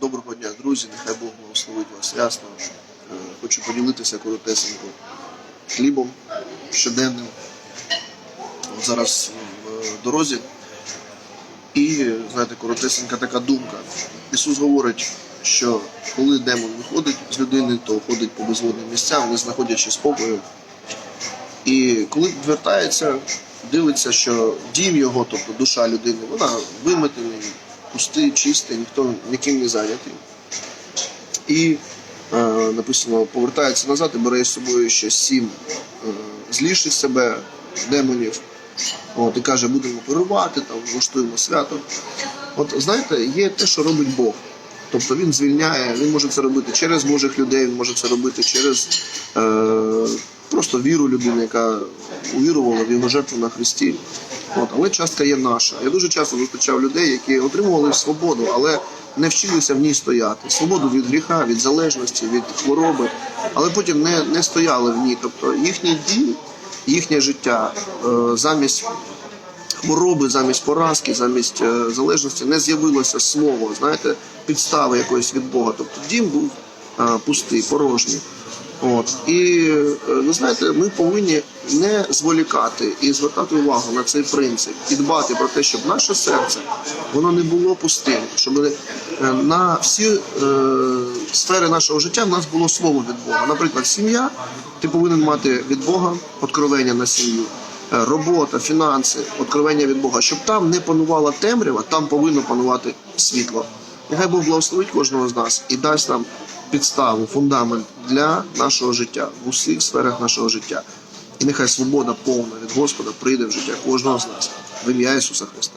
Доброго дня, друзі. Нехай Бог благословить вас рясно. Е, Хочу поділитися коротесенько хлібом щоденним. Зараз в дорозі. І, знаєте, коротесенька така думка. Ісус говорить, що коли демон виходить з людини, то ходить по безводним місцям, не знаходячи спокою. І коли відвертається, дивиться, що дім його, тобто душа людини, вона виметений, пустий, чистий, ніхто ніким не зайнятий. І е, написано, повертається назад і бере з собою ще сім е, зліших себе демонів. От, і каже, будемо пирувати, там, влаштуємо свято. От знаєте, є те, що робить Бог. Тобто він звільняє, він може це робити через Божих людей, він може це робити через е, просто віру людини, яка увірувала в його жертву на Христі. От, але частка є наша. Я дуже часто зустрічав людей, які отримували свободу, але не вчилися в ній стояти. Свободу від гріха, від залежності, від хвороби, але потім не, не стояли в ній. Тобто їхній дій, їхнє життя е, замість хвороби, замість поразки, замість е, залежності не з'явилося слово, знаєте, підстави якоїсь від Бога. Тобто дім був е, пустий, порожній. От. І ви знаєте, ми повинні не зволікати і звертати увагу на цей принцип і дбати про те, щоб наше серце воно не було пустим, щоб е, на всі е, сфери нашого життя в нас було слово від Бога. Наприклад, сім'я, ти повинен мати від Бога откровення на сім'ю. Е, Робота, фінанси, откровення від Бога, щоб там не панувала темрява, там повинно панувати світло. Нехай Бог благословить кожного з нас і дасть нам підставу, фундамент для нашого життя в усіх сферах нашого життя. І нехай свобода повна від Господа прийде в життя кожного з нас в ім'я Ісуса Христа.